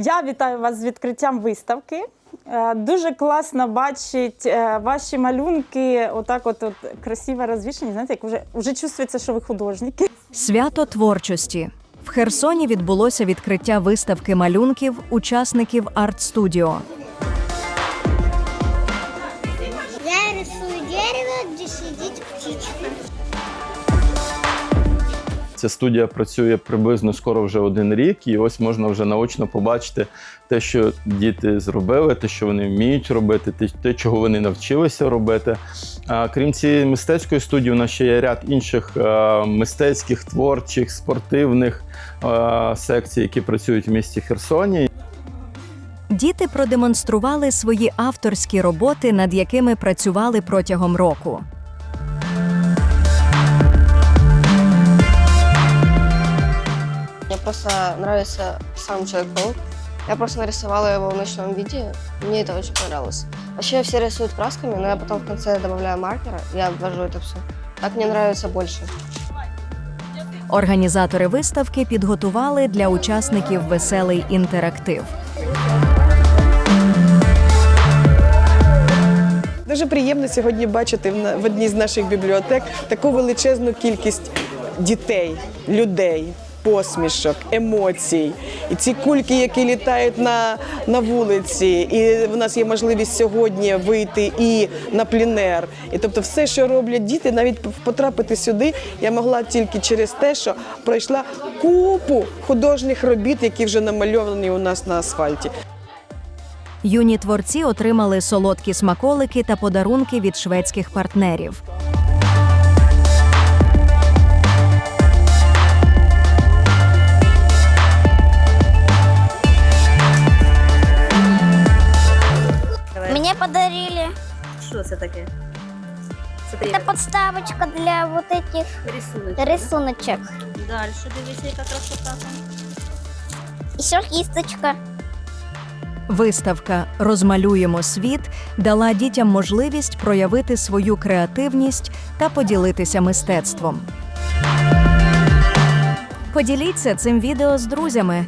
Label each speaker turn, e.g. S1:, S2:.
S1: Я вітаю вас з відкриттям виставки. Е, Дуже класно бачить е, ваші малюнки, отак, от, от красиво розвішені. Знаєте, як вже, вже чувствується, що ви художники.
S2: Свято творчості. В Херсоні відбулося відкриття виставки малюнків учасників арт-студіо.
S3: Я рисую дерево, где сидит птичка.
S4: Ця студія працює приблизно скоро вже один рік, і ось можна вже наочно побачити те, що діти зробили, те, що вони вміють робити, те, чого вони навчилися робити. А, крім цієї мистецької студії, у нас ще є ряд інших мистецьких, творчих, спортивних секцій, які працюють в місті Херсоні.
S2: Діти продемонстрували свої авторські роботи, над якими працювали протягом року.
S5: Просто нравится сам Человек-паук. Я просто нарисовала его в ночном виде. Мне это очень понравилось. Вообще все рисуют красками, но я потом в конце добавляю маркера, я обвожу это все. Так мне нравится больше.
S2: Організатори виставки підготували для учасників веселий інтерактив.
S6: Дуже приємно сьогодні бачити в на- в одній з наших бібліотек таку величезну кількість дітей, людей, посмішок, емоцій. І ці кульки, які літають на, на вулиці, і в нас є можливість сьогодні вийти і на плінер. І тобто, все, що роблять діти, навіть потрапити сюди, я могла тільки через те, що пройшла купу художніх робіт, які вже намальовані у нас на асфальті.
S2: Юні творці отримали солодкі смаколики та подарунки від шведських партнерів.
S3: Подарили.
S7: Що це таке?
S3: Это подставочка для вот этих
S7: Рисунок.
S3: рисуночек.
S7: Далі дивіться, яка красота.
S3: Еще кисточка.
S2: Виставка Розмалюємо світ дала дітям можливість проявити свою креативність та поділитися мистецтвом. Поділіться цим відео з друзями.